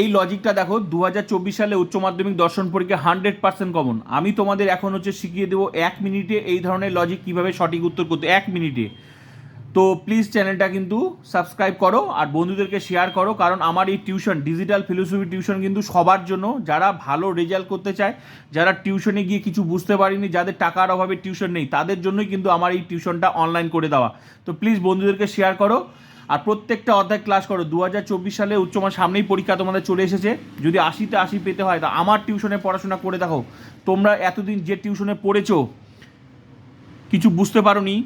এই লজিকটা দেখো দু হাজার চব্বিশ সালে উচ্চ মাধ্যমিক দর্শন পরীক্ষা হান্ড্রেড পার্সেন্ট কমন আমি তোমাদের এখন হচ্ছে শিখিয়ে দেবো এক মিনিটে এই ধরনের লজিক কীভাবে সঠিক উত্তর করতে এক মিনিটে। তো প্লিজ চ্যানেলটা কিন্তু সাবস্ক্রাইব করো আর বন্ধুদেরকে শেয়ার করো, কারণ আমার এই টিউশন ডিজিটাল ফিলোসফি টিউশন কিন্তু সবার জন্য যারা ভালো রেজাল্ট করতে চায়, যারা টিউশনে গিয়ে কিছু বুঝতে পারিনি, যাদের টাকার অভাবে টিউশন নেই, তাদের জন্যই কিন্তু আমার এই টিউশনটা অনলাইন করে দেওয়া। তো প্লিজ বন্ধুদেরকে শেয়ার করো। আর প্রত্যেকটা অধ্যায় ক্লাস করো। দু হাজার চব্বিশ সালে উচ্চমান সামনেই পরীক্ষা তোমাদের চলে এসেছে। যদি আশিতে আশি পেতে হয়, তা আমার টিউশনে পড়াশোনা করে দেখো। তোমরা এতদিন যে টিউশনে পড়েছো, কিছু বুঝতে পারোনি।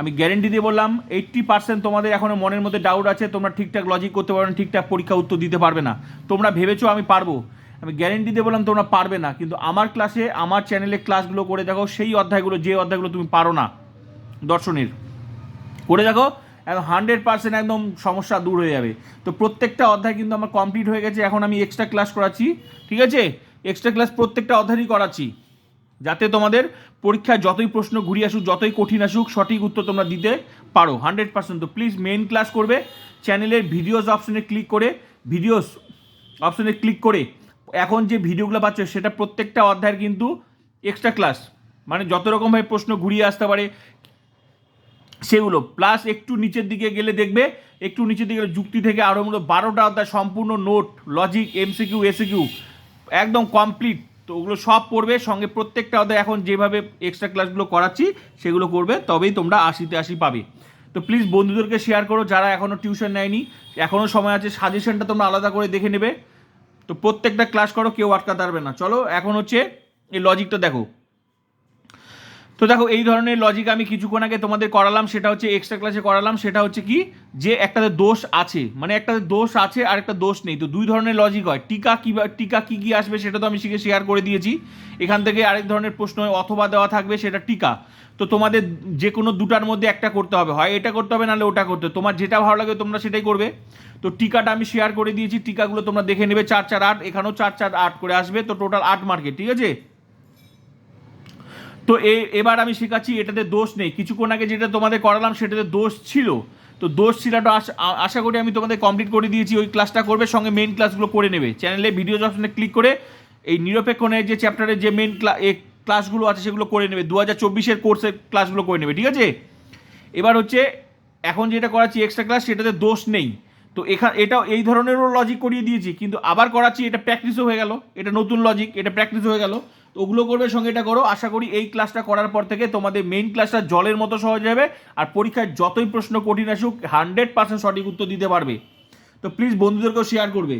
আমি গ্যারেন্টি দিয়ে বললাম এইট্টি পার্সেন্ট তোমাদের এখনও মনের মধ্যে ডাউট আছে, তোমরা ঠিকঠাক লজিক করতে পারো না, ঠিকঠাক পরীক্ষা উত্তর দিতে পারবে না। তোমরা ভেবেছো আমি পারব। আমি গ্যারেন্টি দিয়ে বললাম, তোমরা পারবে না। কিন্তু আমার ক্লাসে আমার চ্যানেলে ক্লাসগুলো করে দেখো, সেই অধ্যায়গুলো, যে অধ্যায়গুলো তুমি পারো না, দর্শনের। করে দেখো একদম হান্ড্রেড পার্সেন্ট একদম সমস্যা দূর হয়ে যাবে। তো প্রত্যেকটা অধ্যায় কিন্তু আমার কমপ্লিট হয়ে গেছে, এখন আমি এক্সট্রা ক্লাস করাচ্ছি, ঠিক আছে? এক্সট্রা ক্লাস প্রত্যেকটা অধ্যায়ই করাচ্ছি, যাতে তোমাদের পরীক্ষায় যতই প্রশ্ন ঘুরিয়ে আসুক, যতই কঠিন আসুক, সঠিক উত্তর তোমরা দিতে পারো হান্ড্রেড পার্সেন্ট তো প্লিজ মেন ক্লাস করবে চ্যানেলের ভিডিওস অপশনে ক্লিক করে ভিডিওস অপশনে ক্লিক করে, এখন যে ভিডিওগুলো পাচ্ছ, সেটা প্রত্যেকটা অধ্যায়ের কিন্তু এক্সট্রা ক্লাস মানে যত রকমভাবে প্রশ্ন ঘুরিয়ে আসতে পারে সেগুলো। প্লাস একটু নিচের দিকে গেলে দেখবে, একটু নিচের দিকে যুক্তি থেকে আরও মূলত বারোটা অধ্যায় সম্পূর্ণ নোট লজিক এমসিকিউ এসিকিউ একদম কমপ্লিট তো ওগুলো সব পড়বে, সঙ্গে প্রত্যেকটা অধ্যায় এখন যেভাবে এক্সট্রা ক্লাসগুলো করাচ্ছি, সেগুলো করবে, তবেই তোমরা আশিতে আশি পাবে। তো প্লিজ বন্ধুদেরকে শেয়ার করো, যারা এখনও টিউশন নেয়নি এখনও সময় আছে সাজেশনটা তোমরা আলাদা করে দেখে নেবে। তো প্রত্যেকটা ক্লাস করো, কেউ আটকাতে পারবে না। চলো, এখন হচ্ছে এই লজিকটা দেখো। তো দেখো, এই ধরনের লজিক আমি কিছুক্ষণ আগে তোমাদের করালাম, সেটা হচ্ছে এক্সট্রা ক্লাসে করালাম, সেটা হচ্ছে কি? যে একটাতে দোষ আছে মানে একটাতে দোষ আছে আর একটা দোষ নেই। তো দুই ধরনের লজিক হয়। টিকা কি টিকা কি কী আসবে সেটা তো আমি শিখে শেয়ার করে দিয়েছি। এখান থেকে আরেক ধরনের প্রশ্ন অথবা দেওয়া থাকবে, সেটা টিকা। তো তোমাদের যে কোনো দুটার মধ্যে একটা করতে হবে। হয় এটা করতে হবে, নাহলে ওটা করতে হবে। তোমার যেটা ভালো লাগে তোমরা সেটাই করবে। তো টিকাটা আমি শেয়ার করে দিয়েছি, টিকাগুলো তোমরা দেখে নেবে, চার চার আট, এখানেও চার চার আট করে আসবে। তো টোটাল আট মার্কেট ঠিক আছে? তো এবার আমি শেখাচ্ছি এটাতে দোষ নেই। কিছুক্ষণ আগে যেটা তোমাদের করালাম সেটাতে দোষ ছিল। তো দোষ আশা আশা করি আমি তোমাদের কমপ্লিট করে দিয়েছি। ওই ক্লাসটা করবে, সঙ্গে মেন ক্লাসগুলো করে নেবে। চ্যানেলে ভিডিও অপশনে ক্লিক করে এই নিরপেক্ষণের যে চ্যাপ্টারের যে মেন ক্লাসগুলো আছে সেগুলো করে নেবে। দু হাজার চব্বিশের কোর্সের ক্লাসগুলো করে নেবে, ঠিক আছে? এবার হচ্ছে, এখন যেটা করাচ্ছি এক্সট্রা ক্লাস সেটাতে দোষ নেই। তো এখানে এটাও এই ধরনেরও লজিক করিয়ে দিয়েছি, কিন্তু আবার করাচ্ছি, এটা প্র্যাকটিসও হয়ে গেল। এটা নতুন লজিক এটা প্র্যাকটিস হয়ে গেল। তো ওগুলো করবে, সঙ্গে এটা করো। আশা করি এই ক্লাসটা করার পর থেকে তোমাদের মেইন ক্লাসটা জলের মতো সহজ হবে আর পরীক্ষায় যতই প্রশ্ন কঠিন আসুক হান্ড্রেড পার্সেন্ট সঠিক উত্তর দিতে পারবে। তো প্লিজ বন্ধুদেরকেও শেয়ার করবে।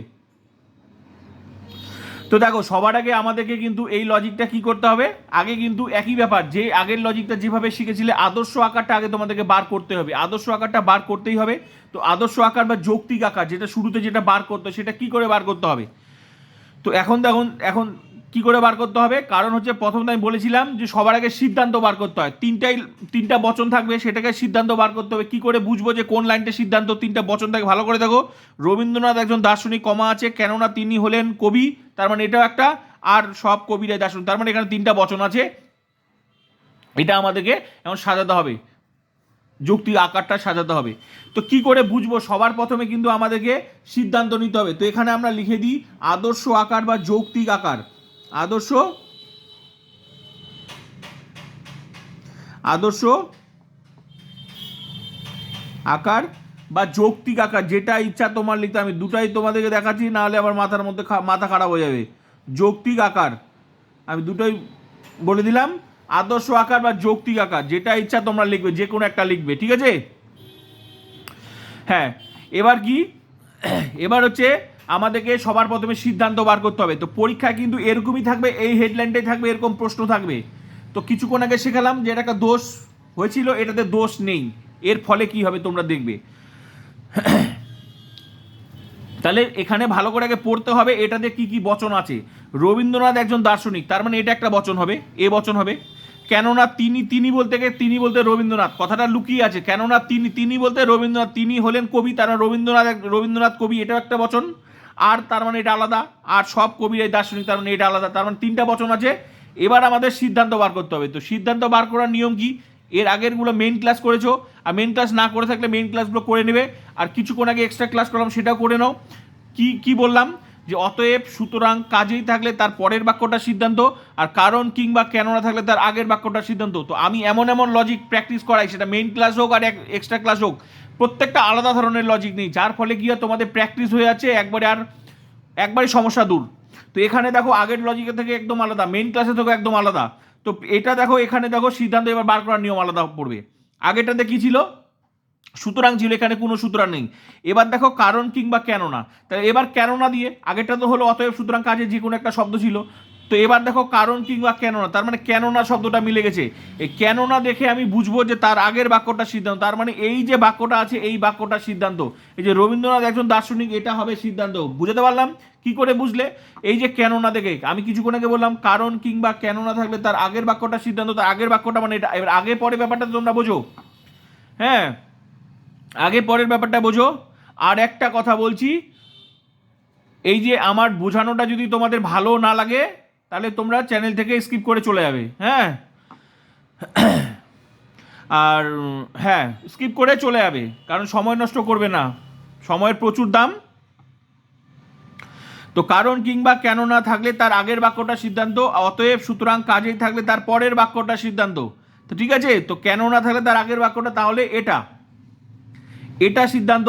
তো দেখো, সবার আগে আমাদেরকে কিন্তু এই লজিকটা কি করতে হবে? আগে কিন্তু একই ব্যাপার, যে আগের লজিকটা যেভাবে শিখেছিলে, আদর্শ আকারটা আগে তোমাদেরকে বার করতে হবে। আদর্শ আকারটা বার করতেই হবে। তো আদর্শ আকার বা যৌক্তিক আকার, যেটা শুরুতে যেটা বার করতে সেটা কি করে বার করতে হবে? তো এখন দেখুন, এখন কি করে বার করতে হবে? কারণ হচ্ছে প্রথমত আমি বলেছিলাম যে সবার আগে সিদ্ধান্ত বার করতে হয়। তিনটাই, তিনটা বচন থাকবে, সেটাকে সিদ্ধান্ত বার করতে হবে। কি করে বুঝব যে কোন লাইনটা সিদ্ধান্ত, তিনটা বচন থাকে, ভালো করে দেখো। রবীন্দ্রনাথ একজন দার্শনিক, কমা আছে, কেননা তিনি হলেন কবি, তার মানে এটাও একটা, আর সব কবিরাই দার্শনিক, তার মানে এখানে তিনটা বচন আছে। এটা আমাদেরকে এখন সাজাতে হবে। যুক্তি আকারটা সাজাতে হবে। তো কি করে বুঝব? সবার প্রথমে কিন্তু আমাদেরকে সিদ্ধান্ত নিতে হবে। তো এখানে আমরা লিখে দিই, আদর্শ আকার বা যৌক্তিক আকার। আদর্শ? আদর্শ? আকার? বা যৌক্তিক আকার যেটা ইচ্ছা তোমার লিখতে, আমি দুটাই তোমাদেরকে দেখাচ্ছি, নাহলে আমার মাথার মধ্যে মাথা খারাপ হয়ে যাবে। যৌক্তিক আকার, আমি দুটোই বলে দিলাম। আদর্শ আকার বা যৌক্তিক আকার যেটা ইচ্ছা তোমরা লিখবে, যে কোনো একটা লিখবে, ঠিক আছে? হ্যাঁ এবার কি? এবার হচ্ছে আমাদেরকে সবার প্রথমে সিদ্ধান্ত বার করতে হবে। তো পরীক্ষায় কিন্তু এরকমই থাকবে, এই হেডলাইনটাই থাকবে, এরকম প্রশ্ন থাকবে। তো কিছুক্ষণ আগে শেখালাম যে এটা একটা দোষ হয়েছিল, এটাতে দোষ নেই। এর ফলে কি হবে তোমরা দেখবে। তাহলে এখানে ভালো করে আগে পড়তে হবে, এটাতে কি কি বচন আছে। রবীন্দ্রনাথ একজন দার্শনিক, তার মানে এটা একটা বচন হবে, এ বচন হবে। কেননা তিনি তিনি বলতে গিয়ে, তিনি বলতে রবীন্দ্রনাথ, কথাটা লুকিয়ে আছে। কেননা তিনি তিনি বলতে রবীন্দ্রনাথ, তিনি হলেন কবি, তারা রবীন্দ্রনাথ রবীন্দ্রনাথ কবি, এটাও একটা বচন। আর তার মানে এটা আলাদা, আর সব কবিরাই দার্শনিক, তার মানে এটা আলাদা। তার মানে তিনটা বচন আছে। এবার আমাদের সিদ্ধান্ত বার করতে হবে। তো সিদ্ধান্ত বার করার নিয়ম কি? এর আগেরগুলো মেন ক্লাস করেছ। আর মেন ক্লাস না করে থাকলে মেন ক্লাসগুলো করে নেবে। আর কিছুক্ষণ আগে এক্সট্রা ক্লাস করলাম, সেটাও করে নাও। কি কি বললাম? যে অতএব সুতরাং কাজেই থাকলে তার পরের বাক্যটা সিদ্ধান্ত, আর কারণ কিংবা কেননা থাকলে তার আগের বাক্যটা সিদ্ধান্ত। তো আমি এমন এমন লজিক প্র্যাকটিস করাই, সেটা মেন ক্লাস হোক আর এক্সট্রা ক্লাস হোক। প্রত্যেকটা আলাদা ধরনের লজিক নেই, যার ফলে কি হয়, তোমাদের প্র্যাকটিস হয়ে যাচ্ছে, একবারে আর একবারে সমস্যা দূর। তো এখানে দেখো, আগের লজিকের থেকে একদম আলাদা মেন ক্লাসে থেকে একদম আলাদা। তো এটা দেখো, এখানে দেখো, সিদ্ধান্ত এবার বার করার নিয়ম আলাদা পড়বে। আগেরটাতে কি ছিল? সুতরাং ছিল, এখানে কোনো সুতরাং নেই। এবার দেখো, কারণ কিংবা কেননা। তাহলে এবার কেননা দিয়ে, আগেরটা তো হলো, অতএব সুতরাং কাজে যে কোনো একটা শব্দ ছিল। তো এবার দেখো কারণ কিংবা কেননা, তার মানে কেননা শব্দটা মিলে গেছে। এই কেননা দেখে আমি বুঝব যে তার আগের বাক্যটা সিদ্ধান্ত, তার মানে এই যে বাক্যটা আছে, এই বাক্যটা সিদ্ধান্ত। এই যে রবীন্দ্রনাথ একজন দার্শনিক, এটা হবে সিদ্ধান্ত। বুঝতে পারলাম? কি করে বুঝলে? এই যে কেননা দেখে, আমি কিছুক্ষণ আগে বললাম, কারণ কিংবা কেননা থাকলে তার আগের বাক্যটা সিদ্ধান্ত, তার আগের বাক্যটা মানে এটা, এবার আগে পরে ব্যাপারটা তোমরা বোঝো। হ্যাঁ আগে পরের ব্যাপারটা বোঝো। আর একটা কথা বলছি, এই যে আমার বোঝানোটা যদি তোমাদের ভালো না লাগে তাহলে তোমরা চ্যানেল থেকে স্কিপ করে চলে যাবে হ্যাঁ? আর হ্যাঁ স্কিপ করে চলে যাবে, কারণ সময় নষ্ট করবে না। সময়ের প্রচুর দাম। তো কারণ কিংবা কেন না থাকলে তার আগের বাক্যটা সিদ্ধান্ত, অতএব সুতরাং কাজেই থাকলে তার পরের বাক্যটা সিদ্ধান্ত। তো ঠিক আছে? তো কেন না থাকলে তার আগের বাক্যটা, তাহলে এটা। এটা সিদ্ধান্ত।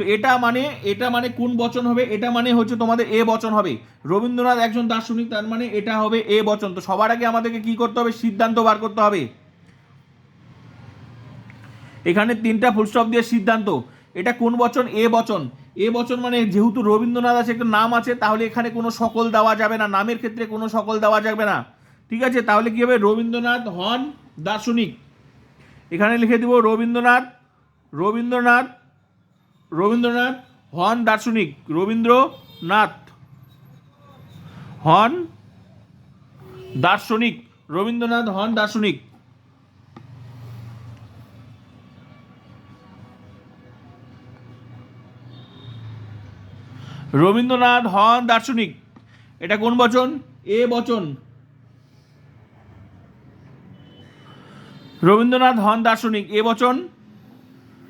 তো এটা মানে এটা মানে কোন বচন হবে? এটা মানে হচ্ছে তোমাদের এ বচন হবে। রবীন্দ্রনাথ একজন দার্শনিক, তার মানে এটা হবে এ বচন। তো সবার আগে আমাদেরকে কি করতে হবে? সিদ্ধান্ত বার করতে হবে। এখানে তিনটা ফুলস্টপ দিয়ে সিদ্ধান্ত। এটা কোন বচন? এ বচন। এ বচন মানে যেহেতু রবীন্দ্রনাথ আছে, একটা নাম আছে, তাহলে এখানে কোনো সকল দেওয়া যাবে না। নামের ক্ষেত্রে কোনো সকল দেওয়া যাবে না। ঠিক আছে? তাহলে কি হবে? রবীন্দ্রনাথ হন দার্শনিক। এখানে লিখে দিব রবীন্দ্রনাথ রবীন্দ্রনাথ রবীন্দ্রনাথ, হন দার্শনিক রবীন্দ্রনাথ। হন দার্শনিক রবীন্দ্রনাথ, হন দার্শনিক। রবীন্দ্রনাথ, হন দার্শনিক। এটা কোন বচন? এ বচন। রবীন্দ্রনাথ, হন দার্শনিক। এ বচন।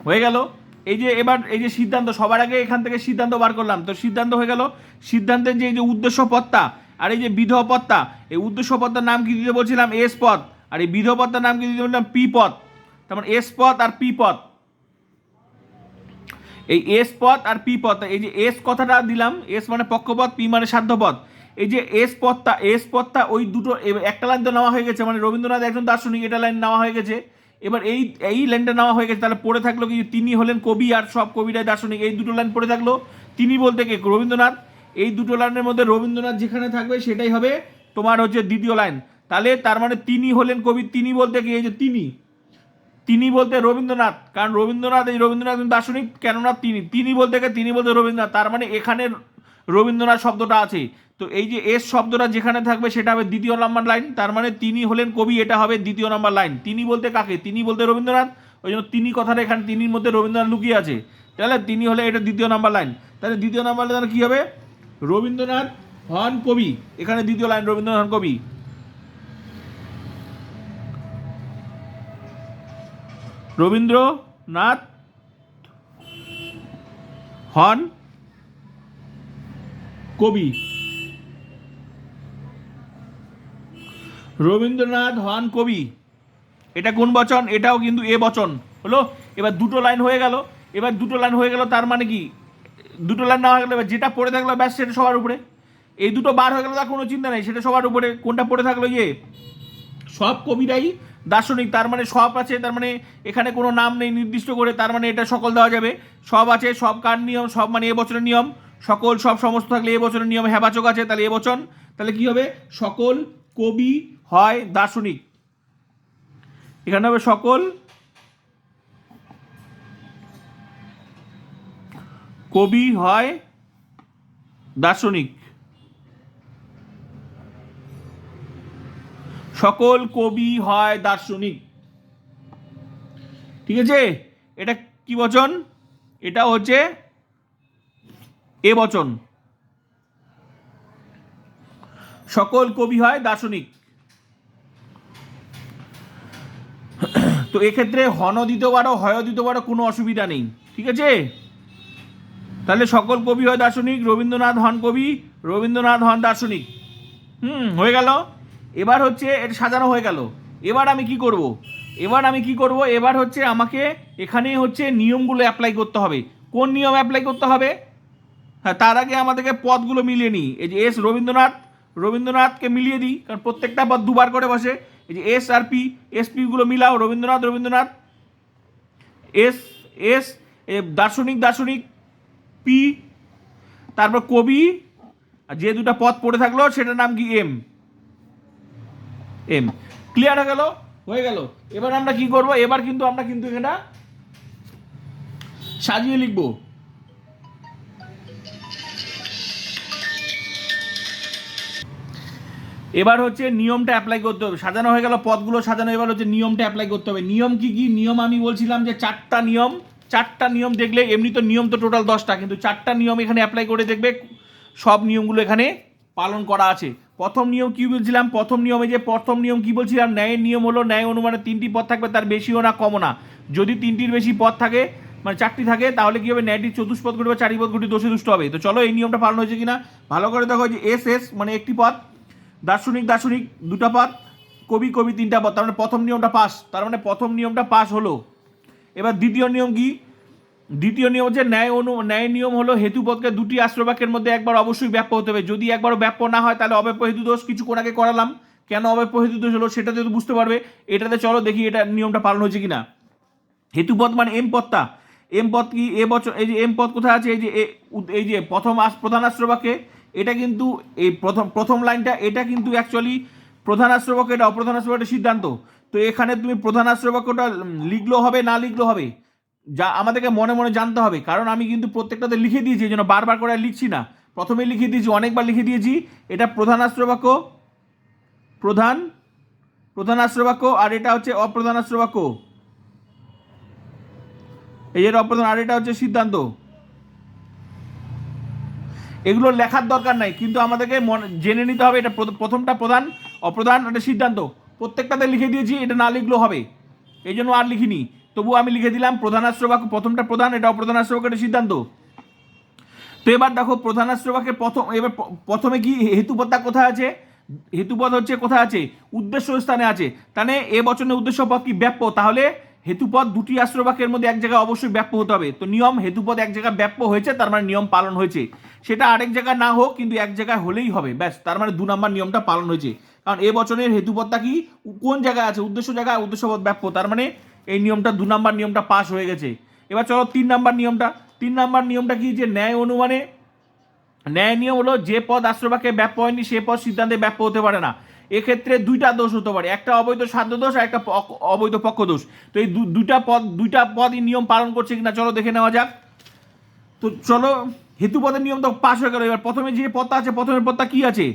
হয়ে গেল। এই যে এবার এই যে সিদ্ধান্ত, সবার আগে এখান থেকে সিদ্ধান্ত বার করলাম। তো সিদ্ধান্ত হয়ে গেল, সিদ্ধান্তের যে এই যে উদ্দেশ্য পত্তা আর এই যে বিধ পত্তা এই উদ্দেশ্য পত্তার নাম কি দিতে বলছিলাম? এস পদ আর এই বিধ পত্তার নাম কি দিতে বলছিলাম? পি পদ তার মানে এস পদ আর পি পদ এই এস পদ আর পি পদ এই যে এস কথাটা দিলাম, এস মানে পক্ষপথ, পি মানে সাধ্যপদ এই যে এস পদটা এস পদটা ওই দুটো একটা লাইন তো নেওয়া হয়ে গেছে। মানে রবীন্দ্রনাথ একজন দার্শনিক, এটা লাইন নেওয়া হয়ে গেছে। এবার এই এই লাইনটা নেওয়া হয়ে গেছে। তাহলে পড়ে থাকল কি তিনি হলেন কবি আর সব কবিরাই দার্শনিক। এই দুটো লাইন পড়ে থাকল। তিনি বলতে কে? রবীন্দ্রনাথ। এই দুটো লাইনের মধ্যে রবীন্দ্রনাথ যেখানে থাকবে সেটাই হবে তোমার হচ্ছে দ্বিতীয় লাইন তাহলে তার মানে তিনি হলেন কবি, তিনি বলতে কি? এই যে তিনি। তিনি বলতে রবীন্দ্রনাথ। কারণ রবীন্দ্রনাথ, এই রবীন্দ্রনাথ দার্শনিক, কেননা তিনি তিনি বলতে গিয়ে তিনি বলতে রবীন্দ্রনাথ। তার মানে এখানে রবীন্দ্রনাথ শব্দটা আছে তো এই যে এস শব্দটা যেখানে থাকবে সেটা হবে দ্বিতীয় নাম্বার লাইন, তার মানে তিনি হলেন কবি, এটা হবে দ্বিতীয় নাম্বার লাইন। তিনি বলতে কাকে? তিনি বলতে রবীন্দ্রনাথ? ওই জন্য তিনি কথাটা এখানে তিনির মধ্যে রবীন্দ্রনাথ লুকিয়ে আছে। তাহলে তিনি হলে এটা দ্বিতীয় নাম্বার লাইন। তাহলে দ্বিতীয় নাম্বার লাইন কী হবে? রবীন্দ্রনাথ হন কবি। এখানে দ্বিতীয় লাইন, রবীন্দ্রনাথ হন কবি। রবীন্দ্রনাথ হন কবি। রবীন্দ্রনাথ হন কবি। এটা কোন বচন? এটাও কিন্তু এ বচন। হলো? এবার দুটো লাইন হয়ে গেল। এবার দুটো লাইন হয়ে গেল তার মানে কি? দুটো লাইন না হয়ে গেলো এবার যেটা পড়ে থাকল ব্যাস সেটা সবার উপরে। এই দুটো বার হয়ে গেলো তার কোনো চিন্তা নেই, সেটা সবার উপরে। কোনটা পড়ে থাকল ইয়ে? সব কবিরাই দার্শনিক, তার মানে সব আছে, তার মানে এখানে কোনো নাম নেই নির্দিষ্ট করে, তার মানে এটা সকল দেওয়া যাবে। সব আছে, সব কার নিয়ম, সব মানে এ বছরের নিয়ম। সকল সব সমস্ত থাকলে এ বছরের নিয়ম হেবাচক আছে, তাহলে এ বচন। তাহলে কি হবে? সকল কবি হয় দার্শনিক। এখানে হবে সকল কবি হয় দার্শনিক। সকল কবি হয় দার্শনিক। ঠিক আছে? এটা কি বচন? এটা হচ্ছে এ বচন। সকল কবি হয় দার্শনিক। তো এক্ষেত্রে হন দিতে পারো, হয় দিতে পারো, কোনো অসুবিধা নেই। ঠিক আছে? তাহলে সকল কবি হয় দার্শনিক, রবীন্দ্রনাথ হন কবি, রবীন্দ্রনাথ হন দার্শনিক। হুম, হয়ে গেল? এবার হচ্ছে এটা সাজানো হয়ে গেল। এবার আমি কি করব? এবার আমি কি করব? এবার হচ্ছে আমাকে এখানে হচ্ছে নিয়মগুলো অ্যাপ্লাই করতে হবে। কোন নিয়ম অ্যাপ্লাই করতে হবে? হ্যাঁ তার আগে আমাদেরকে পদগুলো মিলিয়ে নিই। এই যে এস রবীন্দ্রনাথ, রবীন্দ্রনাথকে মিলিয়ে দিই, কারণ প্রত্যেকটা পদ দুবার করে বসে। এই যে এস আর পি এস পিগুলো মিলাও, Rabindranath Rabindranath. S S A দার্শনিক দার্শনিক পি তারপর কবি, আর যে দুটো পদ পড়ে থাকল, সেটার নাম কি এম এম ক্লিয়ার হয়ে গেল? হয়ে গেল। এবার আমরা কি করব? এবার কিন্তু আমরা কিন্তু এটা সাজিয়ে লিখব। এবার হচ্ছে নিয়মটা অ্যাপ্লাই করতে হবে। সাজানো হয়ে গেল, পদগুলো সাজানো, এবার হচ্ছে নিয়মটা অ্যাপ্লাই করতে হবে। নিয়ম কি কি? নিয়ম আমি বলছিলাম যে চারটা নিয়ম। চারটা নিয়ম দেখলে এমনি তো নিয়ম তো টোটাল দশটা, কিন্তু চারটা নিয়ম এখানে অ্যাপ্লাই করে দেখবে সব নিয়মগুলো এখানে পালন করা আছে। প্রথম নিয়ম কি বলছিলাম? প্রথম নিয়মে যে প্রথম নিয়ম কি বলছিলাম? ন্যায়ের নিয়ম হলো, ন্যায় অনুমানে তিনটি পদ থাকবে, তার বেশিও না কমও না। যদি তিনটির বেশি পদ থাকে মানে চারটি থাকে, তাহলে কি হবে? ন্যায়টি চতুষ্পদ ঘটি বা চারি পদ ঘটি দোষে দুষ্ট হবে। তো চলো এই নিয়মটা পালন হয়েছে কিনা? ভালো করে দেখো যে এস এস মানে একটি পদ। দার্শনিক দার্শনিক, দুটা পদ, কবি কবি তিনটা পদ, তার মানে প্রথম নিয়মটা পাস, তার মানে প্রথম নিয়মটা পাস হলো। এবার দ্বিতীয় নিয়ম কি? দ্বিতীয় নিয়ম হচ্ছে ন্যায় অনু, ন্যায় নিয়ম হলো হেতুপদকে দুটি আশ্রবাক্যের মধ্যে একবার অবশ্যই ব্যাপ্য হতে হবে। যদি একবারও ব্যাপ্য না হয়, তাহলে অব্যাপ্য হেতু দোষ কিছুক্ষণ আগে করালাম। কেন অব্যাপ্য হেতু দোষ হলো সেটা যদি বুঝতে পারবে। এটাতে চলো দেখি এটা নিয়মটা পালন হয়েছে কিনা। হেতুপদ মানে এম পদটা এম পদ কি? এ বছর, এই যে এম পদ কোথায় আছে? এই যে এই যে প্রথম প্রধান আশ্রবাক্যে এটা কিন্তু এই প্রথম প্রথম লাইনটা এটা কিন্তু অ্যাকচুয়ালি প্রধান আশ্রবাক্য এটা অপ্রধান আশ্রবাক্যের সিদ্ধান্ত। তো এখানে তুমি প্রধান আশ্রবাক্যটা উম, লিখলেও হবে না লিখলেও হবে যা আমাদেরকে মনে মনে জানতে হবে। কারণ আমি কিন্তু প্রত্যেকটাতে লিখে দিয়েছি এই জন্য বারবার করে লিখছি না। প্রথমে লিখে দিয়েছি অনেকবার লিখে দিয়েছি এটা প্রধান আশ্রবাক্য প্রধান প্রধান আশ্রবাক্য আর এটা হচ্ছে অপ্রধান আশ্রবাক্য এই অপ্রধান আর এটা হচ্ছে সিদ্ধান্ত। এগুলো লেখার দরকার নাই, কিন্তু আমাদেরকে জেনে নিতে হবে এটা প্রথ- প্রথমটা প্রধান, অপ্রধান একটা সিদ্ধান্ত। প্রত্যেকটাতে লিখে দিয়েছি, এটা না লিখলেও হবে। এই জন্য আর লিখিনি। তবু আমি লিখে দিলাম প্রধানাশ্র বাক্য প্রথমটা প্রধান, এটা অপ্রধানাশ্র বাক্য এটা সিদ্ধান্ত। তো এবার দেখো প্রধানাশ্র বাক্যের প্রথম, এবার প্রথমে কি, হেতুপদটা কোথায় আছে? হেতুপদ হচ্ছে কোথায় আছে? উদ্দেশ্য স্থানে আছে। তাহলে এ বচনের উদ্দেশ্য পদ কি? ব্যাপ্য। তাহলে হেতুপদ দুটি আশ্রবাক্যের মধ্যে এক জায়গায় অবশ্যই ব্যাপ্য হতে হবে। তো নিয়ম হেতুপদ এক জায়গায় ব্যাপ্য হয়েছে, তার মানে নিয়ম পালন হয়েছে। সেটা আরেক জায়গায় না হোক, কিন্তু এক জায়গায় হলেই হবে, ব্যাস, তার মানে দু নম্বর নিয়মটা পালন হয়েছে। কারণ এ বচনের হেতুপদটা কি? কোন জায়গায় আছে? উদ্দেশ্য জায়গায় উদ্দেশ্যপদ ব্যাপ্য, তার মানে এই নিয়মটা, দু নম্বর নিয়মটা পাস হয়ে গেছে। এবার চলো তিন নম্বর নিয়মটা। তিন নম্বর নিয়মটা কি? যে ন্যায় অনুমানে, ন্যায় নিয়ম হলো যে পদ আশ্রবাকে ব্যাপ্য হয়নি, সে পদ সিদ্ধান্তে ব্যাপ্য হতে পারে না। এক্ষেত্রে দুইটা দোষ হতে পারে। একটা অবৈধ সাধ্য দোষ আর একটা অবৈধ পক্ষ দোষ। তো এই দুইটা পদ দুইটা পদই নিয়ম পালন করছে কিনা চলো দেখে নেওয়া যাক। তো চলো, হেতুপদের নিয়ম তো পাস হয়ে গেল। এবার প্রথমে যে পদটা আছে, প্রথমের পদটা কি আছে?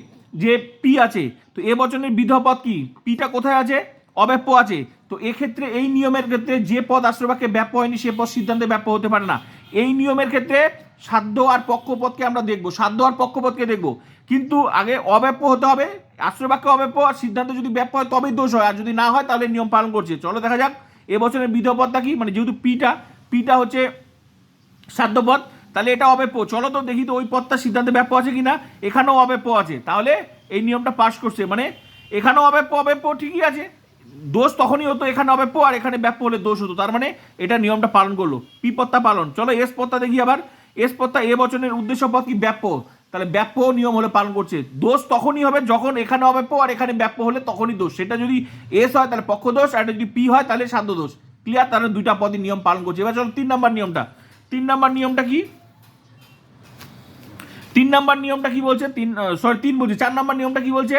যে পি আছে। তো এ বচনের বিধ পদ কি? পিটা কোথায় আছে? অব্যাপ্য আছে। তো এক্ষেত্রে এই নিয়মের ক্ষেত্রে যে পদ আশ্রবাকে ব্যাপ্য হয়নি, সে পদ সিদ্ধান্তে ব্যাপ্য হতে পারে না। এই নিয়মের ক্ষেত্রে সাধ্য আর পক্ষপথকে আমরা দেখব। সাধ্য আর পক্ষপথকে দেখব। কিন্তু আগে অব্যাপ্য হতে হবে আশ্রবাক্য অব্যাপ্য, আর সিদ্ধান্ত যদি ব্যাপ্য হয় তবেই দোষ হয়, আর যদি না হয় তাহলে নিয়ম পালন করছে। চলো দেখা যাক, এবছরের বিধ পদটা কি? মানে যেহেতু পিটা পিটা হচ্ছে সাধ্যপদ, তাহলে এটা অব্যাপ্য। চলো তো দেখি তো ওই পদটা সিদ্ধান্তে ব্যাপ্য আছে কিনা। এখানেও অব্যাপ্য আছে। তাহলে এই নিয়মটা পাশ করছে। মানে এখানেও অব্যাপ্য অব্যাপ্য ঠিকই আছে। দোষ তখনই হতো এখানে অব্যাপ্য, আর এখানে ব্যাপ্য হলে দোষ হতো। তার মানে এটা নিয়মটা পালন করল। পি পত্তা পালন। চলো এস পত্তা দেখি আবার। এস পত্তা এ বচনের উদ্দেশ্য পদ কি? ব্যাপ্য। তাহলে ব্যাপ্য নিয়ম হলে পালন করছে। দোষ তখনই হবে যখন এখানে অব্যাপ্য আর এখানে ব্যাপ্য হলে তখনই দোষ। সেটা যদি এস হয়, তাহলে পক্ষ দোষ, আর যদি পি হয়, তাহলে সাধ্য দোষ। ক্লিয়ার তাহলে দুইটা পদই নিয়ম পালন করছে। এবার চলো তিন নম্বর নিয়মটা। তিন নম্বর নিয়মটা কি? তিন নাম্বার নিয়মটা কি বলছে? তিন সরি তিন বলছে। চার নম্বর নিয়মটা কি বলছে?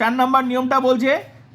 চার নাম্বার নিয়মটা বলছে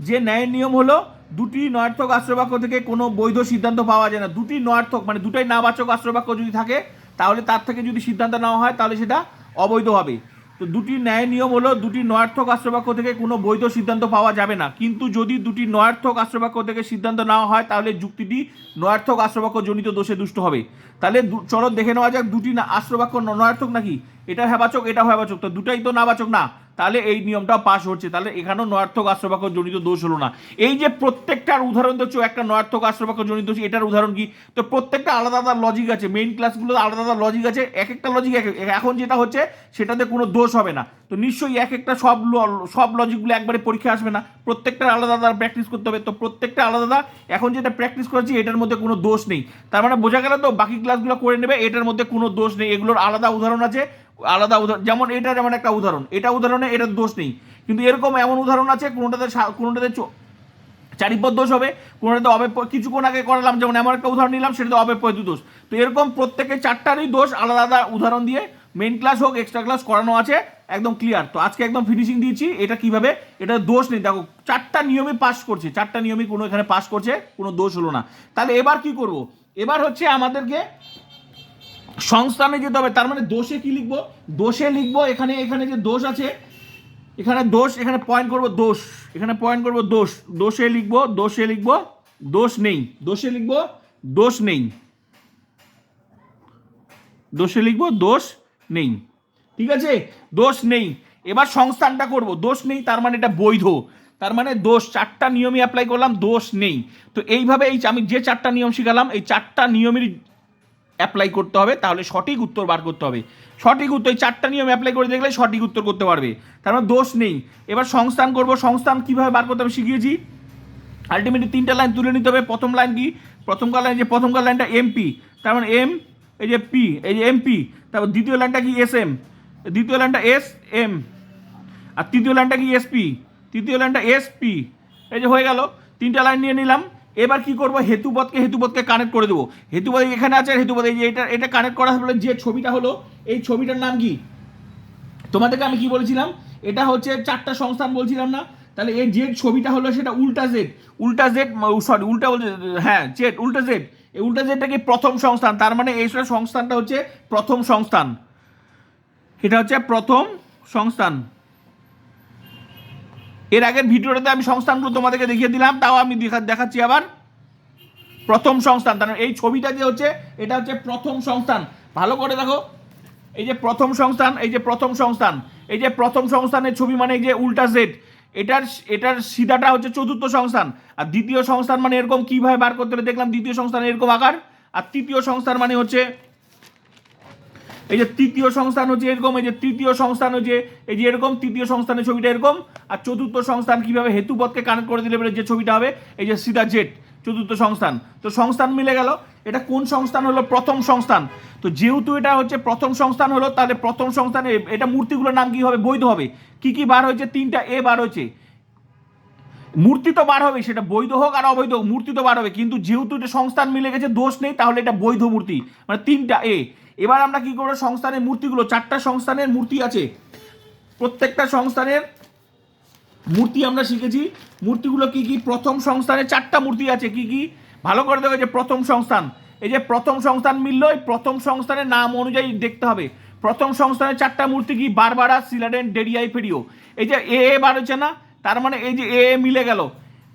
যে ন্যায়ের নিয়ম হলো দুটি নয়ার্থক আশ্রবাক্য থেকে কোনো বৈধ সিদ্ধান্ত পাওয়া যায় না। দুটি নয়ার্থক মানে দুটাই নাবাচক আশ্রবাক্য যদি থাকে, তাহলে তার থেকে যদি সিদ্ধান্ত নেওয়া হয়, তাহলে সেটা অবৈধ হবে তো দুটি ন্যায় নিয়ম হলো, দুটি নয়ার্থক আশ্রবাক্য থেকে কোনো বৈধ সিদ্ধান্ত পাওয়া যাবে না। কিন্তু যদি দুটি নয়ার্থক আশ্রবাক্য থেকে সিদ্ধান্ত নেওয়া হয়, তাহলে যুক্তিটি নয়ার্থক আশ্রবাক্য জনিত দোষে দুষ্ট হবে। তাহলে চলো দেখে নেওয়া যাক, দুটি না ন- নয়ার্থক নাকি? এটা হেবাচক এটা হ্যাবাচক তো দুটাই তো নাবাচক না। তাহলে এই নিয়মটা পাস হচ্ছে। তাহলে এখানেও নয়ার্থক আশ্রবাক্য জনিত দোষ হলো না। এই যে প্রত্যেকটার উদাহরণ দিচ্ছ, একটা নয়ার্থক আশ্রবাক্য জনিত দোষ, এটার উদাহরণ কি? তো প্রত্যেকটা আলাদা আলাদা লজিক আছে। মেইন ক্লাসগুলো আলাদা আলাদা লজিক আছে। এক একটা লজিক এখন যেটা হচ্ছে, সেটাতে কোনো দোষ হবে না। তো নিশ্চয়ই এক একটা সব সব লজিকগুলো একবারে পরীক্ষা আসবে না। প্রত্যেকটা আলাদা আলাদা প্র্যাকটিস করতে হবে। তো প্রত্যেকটা আলাদা আলাদা এখন যেটা প্র্যাকটিস করেছি এটার মধ্যে কোনো দোষ নেই। তার মানে বোঝা গেল তো, বাকি ক্লাসগুলো করে নেবে, এটার মধ্যে কোনো দোষ নেই। এগুলোর আলাদা উদাহরণ আছে। আলাদা উদাহরণ, যেমন এটা যেমন একটা উদাহরণ, এটা উদাহরণে এটার দোষ নেই। কিন্তু এরকম এমন উদাহরণ আছে, কোনোটাতে কোনোটাতে চারিপদ দোষ হবে, কোনোটাতে অব্যয় কিছুক্ষণ আগে করালাম, যেমন এমন একটা উদাহরণ নিলাম, সেটাতে অব্যয় দোষ। তো এরকম প্রত্যেকের চারটারই দোষ আলাদা আলাদা উদাহরণ দিয়ে মেন ক্লাস হোক এক্সট্রা ক্লাস করানো আছে, একদম ক্লিয়ার তো আজকে একদম ফিনিশিং দিয়েছি, এটা কীভাবে? এটা দোষ নেই। দেখো, চারটা নিয়মে পাস করছে, চারটা নিয়মে কোনো এখানে পাস করছে, কোনো দোষ হলো না। তাহলে এবার কি করব? এবার হচ্ছে আমাদেরকে সংস্থানে যেতে হবে, তার মানে দোষে কি লিখব? দোষে লিখব, এখানে এখানে যে দোষ আছে, এখানে দোষ, এখানে পয়েন্ট করব দোষ, এখানে পয়েন্ট করব দোষ, দোষে লিখব দোষে লিখব, দোষ নেই, দোষে লিখব, দোষ নেই। দোষে লিখব, দোষ নেই, ঠিক আছে? দোষ নেই, এবার সংস্থানটা করব, দোষ নেই, তার মানে এটা বৈধ, তার মানে দোষ, চারটা নিয়মই অ্যাপ্লাই করলাম, দোষ নেই। তো এইভাবে এই আমি যে চারটা নিয়ম শিখালাম, এই চারটা নিয়মেরই অ্যাপ্লাই করতে হবে, তাহলে সঠিক উত্তর বার করতে হবে। সঠিক উত্তর, এই চারটা নিয়ম অ্যাপ্লাই করে দেখলে সঠিক উত্তর করতে পারবে। তার মানে দোষ নেই। এবার সংস্থান করব, সংস্থান কীভাবে বার করতে হবে শিখিয়েছি। আলটিমেটলি তিনটা লাইন তুলে নিতে হবে। প্রথম লাইন কি? প্রথমকার লাইন যে প্রথমকার লাইনটা এমপি তার মানে এম এই যে পি এই যে এমপি তারপর দ্বিতীয় লাইনটা কি এস এম দ্বিতীয় লাইনটা এস এম আর তৃতীয় লাইনটা কি এসপি তৃতীয় লাইনটা এসপি এই যে হয়ে গেল। তিনটা লাইন নিয়ে নিলাম। এবার কি করব? হেতুপদকে হেতুপদকে কানেক্ট করে দেবো। হেতুপদ এখানে আছে, আর এই যে এটা এটা কানেক্ট করা হলো যে ছবিটা হলো, এই ছবিটার নাম কি? তোমাদেরকে আমি কি বলেছিলাম? এটা হচ্ছে চারটা সংস্থান বলছিলাম না? তাহলে এই যে ছবিটা হলো সেটা উল্টা জেড উল্টা জেড সরি উল্টা বলছে হ্যাঁ জেড উল্টা জেড এই উল্টা জেডটা কি প্রথম সংস্থান? তার মানে এই সংস্থানটা হচ্ছে প্রথম সংস্থান। এটা হচ্ছে প্রথম সংস্থান। এর আগের ভিডিওটাতে আমি সংস্থানগুলো তোমাদেরকে দেখিয়ে দিলাম, তাও আমি দেখাচ্ছি আবার। প্রথম সংস্থান, তার মানে এই ছবিটা যে হচ্ছে, এটা হচ্ছে প্রথম সংস্থান। ভালো করে দেখো, এই যে প্রথম সংস্থান, এই যে প্রথম সংস্থান, এই যে প্রথম সংস্থানের ছবি মানে এই যে উল্টা জেড এটার এটার সিধাটা হচ্ছে চতুর্থ সংস্থান। আর দ্বিতীয় সংস্থান মানে এরকম কীভাবে বার করতে দেখলাম, দ্বিতীয় সংস্থান এরকম আকার, আর তৃতীয় সংস্থান মানে হচ্ছে, এই যে তৃতীয় সংস্থান হচ্ছে এরকম, এই যে তৃতীয় সংস্থান হচ্ছে, এই যে এরকম, তৃতীয় সংস্থানের ছবিটা এরকম, আর চতুর্থ সংস্থান কীভাবে হেতুপথকে কানেক্ট করে দিলে যে ছবিটা হবে, এই যে সিধা জেট চতুর্থ সংস্থান। তো সংস্থান মিলে গেল। এটা কোন সংস্থান হলো? প্রথম সংস্থান। তো যেহেতু এটা হচ্ছে প্রথম সংস্থান হলো, তাহলে প্রথম সংস্থানে এটা মূর্তিগুলোর নাম কি হবে? বৈধ হবে। কি কি বার হয়েছে? তিনটা এ বার হয়েছে। মূর্তি তো বার হবে, সেটা বৈধ হোক আর অবৈধ হোক, মূর্তি তো বার হবে। কিন্তু যেহেতু এটা সংস্থান মিলে গেছে, দোষ নেই, তাহলে এটা বৈধ মূর্তি। মানে তিনটা এ। এবার আমরা কি করব? সংস্থানের মূর্তিগুলো, চারটা সংস্থানের মূর্তি আছে। প্রত্যেকটা সংস্থানের মূর্তি আমরা শিখেছি। মূর্তিগুলো কি কি? প্রথম সংস্থানে চারটা মূর্তি আছে। কি কি? ভালো করে দেখো যে প্রথম সংস্থান। এই যে প্রথম সংস্থান মিললো, এই প্রথম সংস্থানের নাম অনুযায়ী দেখতে হবে। প্রথম সংস্থানের চারটা মূর্তি কি? বারবারা, সিলাডেন ডেরিয়াই ফেরিও এই যে এ বার হচ্ছে না? তার মানে এই যে এ এ মিলে গেল।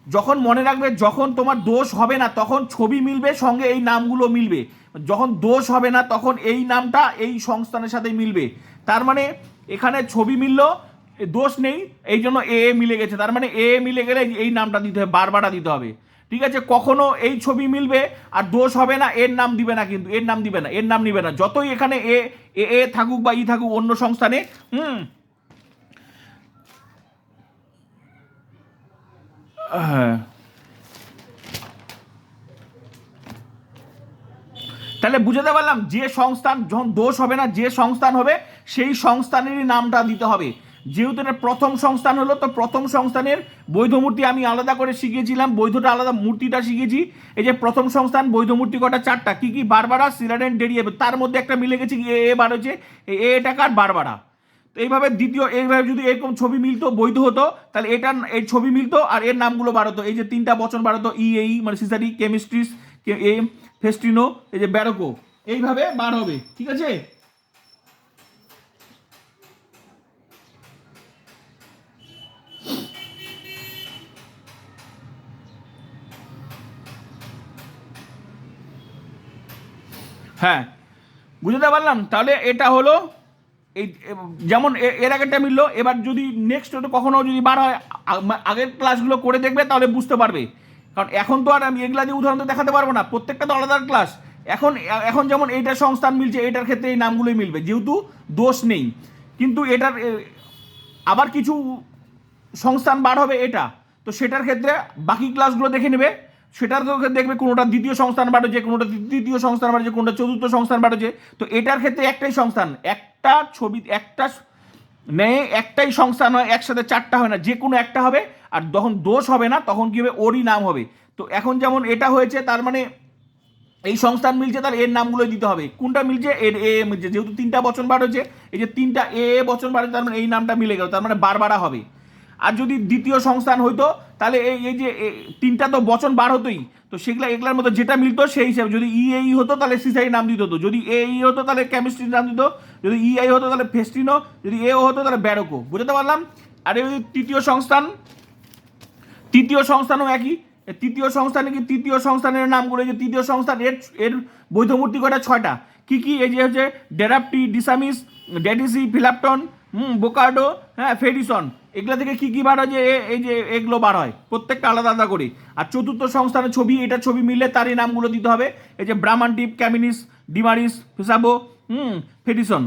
যখন মনে রাখবে, যখন তোমার দোষ হবে না, তখন ছবি মিলবে, সঙ্গে এই নামগুলো মিলবে। যখন দোষ হবে না, তখন এই নামটা এই সংস্থানের সাথে মিলবে। তার মানে এখানে ছবি মিললো দোষ নেই, এই জন্য এ এ মিলে গেছে। তার মানে এ এ মিলে গেলে এই নামটা দিতে হবে বারবারটা দিতে হবে। ঠিক আছে? কখনো এই ছবি মিলবে, আর দোষ হবে না, এর নাম দিবে না কিন্তু, এর নাম দিবে না, এর নাম নিবে না। যতই এখানে এ এ এ থাকুক বা ই থাকুক, অন্য সংস্থানে, হুম। হ্যাঁ। তাহলে বুঝাতে পারলাম, যে সংস্থান, যখন দোষ হবে না, যে সংস্থান হবে, সেই সংস্থানেরই নামটা দিতে হবে। যেহেতু এটা প্রথম সংস্থান হলো, তো প্রথম সংস্থানের বৈধ মূর্তি আমি আলাদা করে শিখিয়েছিলাম, বৈধটা আলাদা মূর্তিটা শিখেছি। এই যে প্রথম সংস্থান, বৈধ মূর্তি কটা, চারটা, কী কী? বারবারা সিলাডেন ডেরিয়েবে তার মধ্যে একটা মিলে গেছে এ এ, বার এই এ টাকার বারবারা। তো এইভাবে দ্বিতীয়, এইভাবে যদি এরকম ছবি মিলতো, বৈধ হতো, তাহলে এটা এই ছবি মিলতো, আর এর নামগুলো বাড়তো এই যে তিনটা বচন বাড়তো ই এই মানে সিসারি কেমিস্ট্রিস এ ফেস্টিনো, এই যে ব্যারোকো। এইভাবে বার হবে, ঠিক আছে? বুঝতে পারলাম? তাহলে এটা হলো এই, যেমন এর আগেরটা মিললো, এবার যদি নেক্সট ওটা কখনো যদি বার হয় আগের ক্লাসগুলো করে দেখবে, তাহলে বুঝতে পারবে। কারণ এখন তো আর আমি এগুলা দিয়ে উদাহরণ তো দেখাতে পারব না, প্রত্যেকটা তো আলাদা ক্লাস এখন এখন যেমন এইটার সংস্থান মিলছে এটার ক্ষেত্রে এই নামগুলোই মিলবে, যেহেতু দোষ নেই। কিন্তু এটার আবার কিছু সংস্থান বার হবে এটা, তো সেটার ক্ষেত্রে বাকি ক্লাসগুলো দেখে নেবে। সেটার তো দেখবে কোনোটা দ্বিতীয় সংস্থান হচ্ছে কোনোটা তৃতীয় সংস্থান হচ্ছে কোনোটা চতুর্থ সংস্থান হচ্ছে তো এটার ক্ষেত্রে একটাই সংস্থান, একটা ছবি, একটা নেয় একটাই সংস্থান হয়, একসাথে চারটা হয় না, যে কোনো একটা হবে, আর যখন দোষ হবে না, তখন কি হবে? ওরই নাম হবে। তো এখন যেমন এটা হয়েছে, তার মানে এই সংস্থান মিলছে তার এর নামগুলো দিতে হবে। কোনটা মিলছে? এর এ মিলছে। যেহেতু তিনটা বচন বার এই যে তিনটা এ বচন বার তার মানে এই নামটা মিলে গেল, তার মানে বারবারা হবে। আর যদি দ্বিতীয় সংস্থান হইতো, তাহলে এই এই যে তিনটা তো বচন বার হতোই। তো সেগুলো, এগুলোর মতো যেটা মিলতো সেই হিসাবে, যদি ই এই হতো, তাহলে সিসাই নাম দিত হতো যদি এ ই হতো, তাহলে কেমিস্ট্রির নাম দিত। যদি ই আই হতো, তাহলে ফেস্টিনো যদি এ ও হতো, তাহলে ব্যারোকো বুঝতে পারলাম? আর এই তৃতীয় সংস্থান, তৃতীয় সংস্থানও একই। তৃতীয় সংস্থানে কি তৃতীয় সংস্থানের নামগুলো এই যে তৃতীয় সংস্থান এর এর বৈধ মূর্তি কটা? ছয়টা। কি কি? এই যে হচ্ছে ডেরাপটি, ডিসামিস, ডেডিসি, ফিলাপটন, হুম, বোকার্ডো হ্যাঁ ফেডিসন এগুলো থেকে কী কী বার হয় যে এই যে এগুলো বার হয়? প্রত্যেকটা আলাদা আলাদা করে আর চতুর্থ সংস্থানের ছবি, এটা ছবি মিললে তারই নামগুলো দিতে হবে। এই যে ব্রাহ্মান্টিপ ক্যামিনিস, ডিমারিস, ফিসাবো, হুম ফেডিসন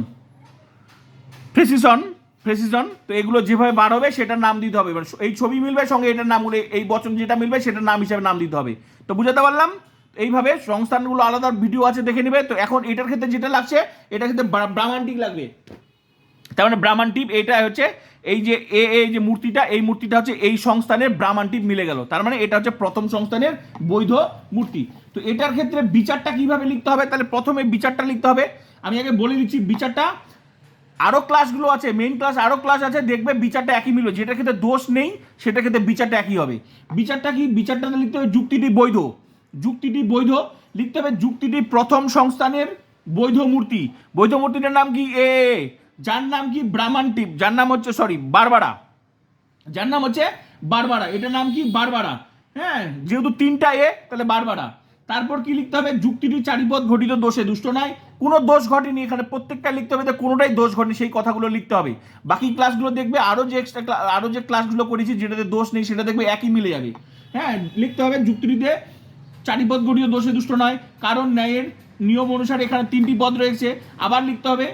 ফ্রেসিসন ফ্রেসিসন তো এগুলো যেভাবে বার হবে সেটার নাম দিতে হবে। এবার এই ছবি মিলবে সঙ্গে এটার নামগুলো এই বচন যেটা মিলবে সেটার নাম হিসাবে নাম দিতে হবে। তো বুঝাতে পারলাম? এইভাবে সংস্থানগুলো আলাদা ভিডিও আছে, দেখে নেবে। তো এখন এটার ক্ষেত্রে যেটা লাগছে, এটার ক্ষেত্রে ব্রা- ব্রাহ্মান্টিক লাগবে। তার মানে ব্রাহ্মণ টিপ এইটা হচ্ছে এই যে এ এই যে মূর্তিটা, এই মূর্তিটা হচ্ছে এই সংস্থানের ব্রাহ্মণ টিপ মিলে গেল। তার মানে এটা হচ্ছে প্রথম সংস্থানের বৈধ মূর্তি। তো এটার ক্ষেত্রে বিচারটা কীভাবে লিখতে হবে? তাহলে প্রথমে বিচারটা লিখতে হবে। আমি আগে বলে দিচ্ছি বিচারটা। আরও ক্লাসগুলো আছে মেইন ক্লাস আরও ক্লাস আছে, দেখবে বিচারটা একই মিলবে। যেটা ক্ষেত্রে দোষ নেই সেটা ক্ষেত্রে বিচারটা একই হবে। বিচারটা কি? বিচারটা লিখতে হবে যুক্তিটি বৈধ। যুক্তিটি বৈধ, লিখতে হবে যুক্তিটি প্রথম সংস্থানের বৈধ মূর্তি। বৈধ মূর্তিটার নাম কি? এ যার নাম কি? ব্রাহ্মণ টিপ। যার নাম হচ্ছে সরি বারবারা। যার নাম হচ্ছে বারবারা। এটার নাম কি? বারবারা। হ্যাঁ যেহেতু তিনটা এ, তাহলে বারবারা। তারপর কি লিখতে হবে? যুক্তিটি চারিপদ ঘটিত দোষে দুষ্ট নয়। কোনো দোষ ঘটেনি এখানে, প্রত্যেকটা লিখতে হবে যে কোনোটাই দোষ ঘটেনি, সেই কথাগুলো লিখতে হবে। বাকি ক্লাসগুলো দেখবে আরও যে এক্সট্রা আরও যে ক্লাসগুলো করেছি, যেটাতে দোষ নেই, সেটা দেখবে একই মিলে যাবে। হ্যাঁ লিখতে হবে যুক্তিটিতে, চারিপদ ঘটিত দোষে দুষ্ট নয়, কারণ ন্যায়ের নিয়ম অনুসারে এখানে তিনটি পদ রয়েছে। আবার লিখতে হবে,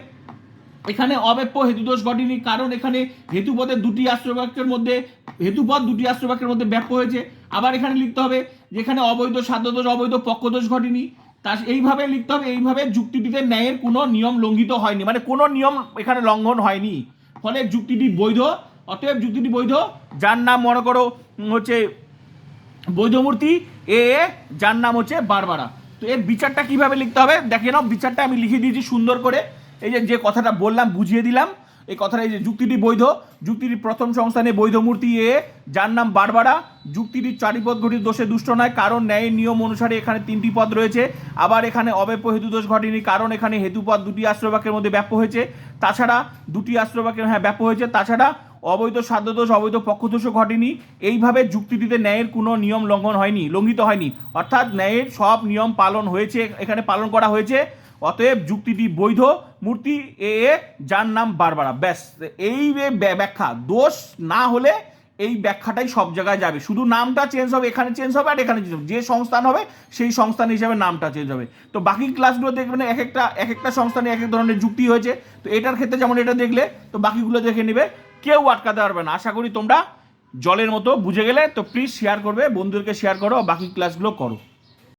এখানে অব্যপ্য হেতুদোষ ঘটেনি, কারণ এখানে হেতুপদের দুটি আশ্রবাক্যের মধ্যে হেতুপদ দুটি আশ্রবাক্যের মধ্যে ব্যাপ্য হয়েছে। আবার এখানে লিখতে হবে যেখানে অবৈধ সাধ্যদোষ অবৈধ পক্ষদোষ ঘটেনি। তা এইভাবে লিখতে হবে, এইভাবে যুক্তিটিতে ন্যায়ের কোনো নিয়ম লঙ্ঘিত হয়নি। মানে কোনো নিয়ম এখানে লঙ্ঘন হয়নি। ফলে যুক্তিটি বৈধ, অতএব যুক্তিটি বৈধ। যার নাম, মনে করো হচ্ছে বৈধমূর্তি এ, যার নাম হচ্ছে বারবারা। তো এর বিচারটা কীভাবে লিখতে হবে? দেখে নাও, বিচারটা আমি লিখে দিয়েছি সুন্দর করে। এই যে যে কথাটা বললাম, বুঝিয়ে দিলাম। এই কথাটা এই যে যুক্তিটি বৈধ, যুক্তিটি প্রথম সংস্থানে বৈধ মূর্তি এ, যার নাম বারবারা। যুক্তিটি চারিপদ ঘটিত দোষে দুষ্ট নয়, কারণ ন্যায়ের নিয়ম অনুসারে এখানে তিনটি পদ রয়েছে। আবার এখানে অব্যপ্য হেতু দোষ ঘটেনি, কারণ এখানে হেতুপদ দুটি আশ্রবাক্যের মধ্যে ব্যাপ্য হয়েছে। তাছাড়া দুটি আশ্রবাক্যের হ্যাঁ ব্যাপ্য হয়েছে। তাছাড়া অবৈধ সাধ্যদোষ অবৈধ পক্ষদোষও ঘটেনি। এইভাবে যুক্তিটিতে ন্যায়ের কোনো নিয়ম লঙ্ঘন হয়নি, লঙ্ঘিত হয়নি। অর্থাৎ ন্যায়ের সব নিয়ম পালন হয়েছে, এখানে পালন করা হয়েছে। অতএব যুক্তিটি বৈধ, মূর্তি এ এ, যার নাম বারবারা। ব্যাস, এই ব্যাখ্যা, দোষ না হলে এই ব্যাখ্যাটাই সব জায়গায় যাবে। শুধু নামটা চেঞ্জ হবে, এখানে চেঞ্জ হবে আর এখানে চেঞ্জ হবে। যে সংস্থান হবে, সেই সংস্থান হিসাবে নামটা চেঞ্জ হবে। তো বাকি ক্লাসগুলো দেখবেন এক একটা এক একটা সংস্থানে এক এক ধরনের যুক্তি হয়েছে। তো এটার ক্ষেত্রে যেমন এটা দেখলে, তো বাকিগুলো দেখে নেবে। কেউ আটকাতে পারবে না। আশা করি তোমরা জলের মতো বুঝে গেলে। তো প্লিজ শেয়ার করবে, বন্ধুদেরকে শেয়ার করো, বাকি ক্লাসগুলো করো।